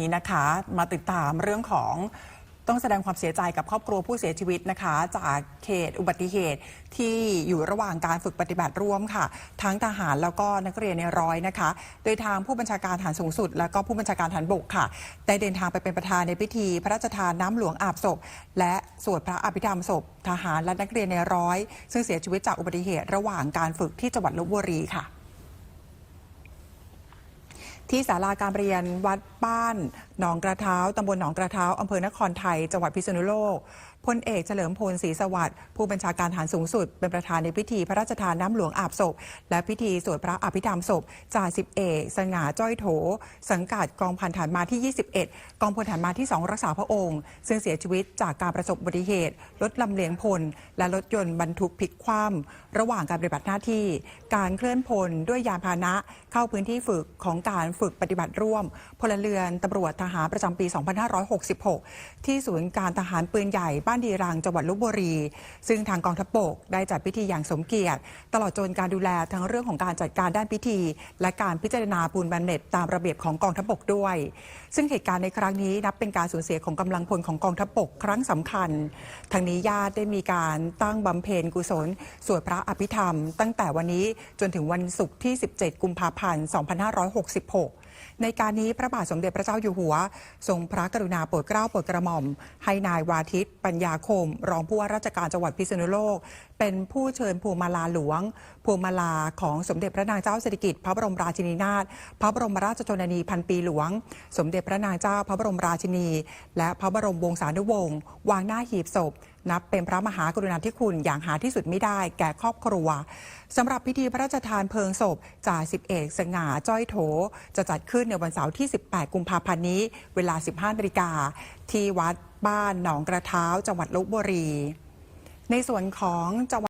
นี้นะคะมาติดตามเรื่องของต้องแสดงความเสียใจกับครอบครัวผู้เสียชีวิตนะคะ จากเขตอุบัติเหตุที่อยู่ระหว่างการฝึกปฏิบัติร่วมค่ะ ทั้งทหารแล้วก็นักเรียนในร้อยนะคะ โดยทางผู้บัญชาการฐานสูงสุด แล้วก็ผู้บัญชาการฐานบกค่ะ ได้เดินทางไปเป็นประธานในพิธี พระราชทานน้ำหลวงอาบศพ และสวดพระอภิธรรมศพ ทหารและนักเรียนในร้อย ซึ่งเสียชีวิตจากอุบัติเหตุระหว่างการฝึกที่จังหวัดลบบุรีค่ะ ที่ศาลาการเรียนวัดบ้านหนองกระเท้าตำบลหนองกระเท้าอำเภอนครไทย จังหวัดพิษณุโลกพลเอกเฉลิมพลศรีสวัสดิ์ผู้บัญชาการฐานสูงสุด เป็นประธานในพิธีพระราชทานน้ำหลวงอาบศพ และพิธีสวดพระอภิธรรมศพจ่าสิบเอกสง่าจ้อยโถ สังกัดกองพันฐานมาที่ 21 กองพลฐานมาที่ 2 รักษาพระองค์ ซึ่งเสียชีวิตจากการประสบอุบัติเหตุรถลำเลียงพล และรถยนต์บรรทุกพลิกคว่ำระหว่างการปฏิบัติหน้าที่ การเคลื่อนพลด้วยยานพาหนะเข้าพื้นที่ฝึกของการฝึกปฏิบัติร่วม พลเรือนตำรวจทหารประจำปี 2566 ที่ศูนย์การทหารปืนใหญ่บ้านดีรังจังหวัดลบบุรี ซึ่งทางกองทัพบกได้จัดพิธีอย่างสมเกียรติ ตลอดจนการดูแลทั้งเรื่องของการจัดการด้านพิธี และการพิจารณาปูนบำเหน็จตามระเบียบของกองทัพบกด้วย ซึ่งเหตุการณ์ในครั้งนี้นับเป็นการสูญเสียของกำลังพลของกองทัพบกครั้งสำคัญทางนี้ญาติได้มีการตั้งบำเพ็ญกุศลสวดพระอภิธรรม ตั้งแต่วันนี้จนถึงวันศุกร์ที่ 17 กุมภาพันธ์ 2566 ในการนี้พระบาทสมเด็จพระเจ้าอยู่หัว ทรงพระกรุณาโปรดเกล้าโปรดกระหม่อม ให้นายวาทิต ปัญญาคม รองผู้ว่าราชการจังหวัดพิษณุโลก เป็นผู้เชิญพวงมาลาหลวงพวงมาลาของสมเด็จพระนางเจ้าสิริกิติ์พระบรมราชินีนาถพระบรมราชชนนีพันปีหลวง สมเด็จพระนางเจ้าพระบรมราชินี และพระบรมวงศานุวงศ์วางหน้าหีบศพนับเป็นพระมหากรุณาธิคุณอย่างหาที่สุดไม่ได้แก่ครอบครัวสำหรับพิธีพระราชทานเพลิงศพจ่าสิบเอกสง่าจ้อยโถ จะจัดขึ้นในวันเสาร์ที่ 18 กุมภาพันธ์นี้ เวลา 15นาฬิกาที่วัดบ้านหนองกระเท้าจังหวัดลบบุรี ในส่วนของจังหวัด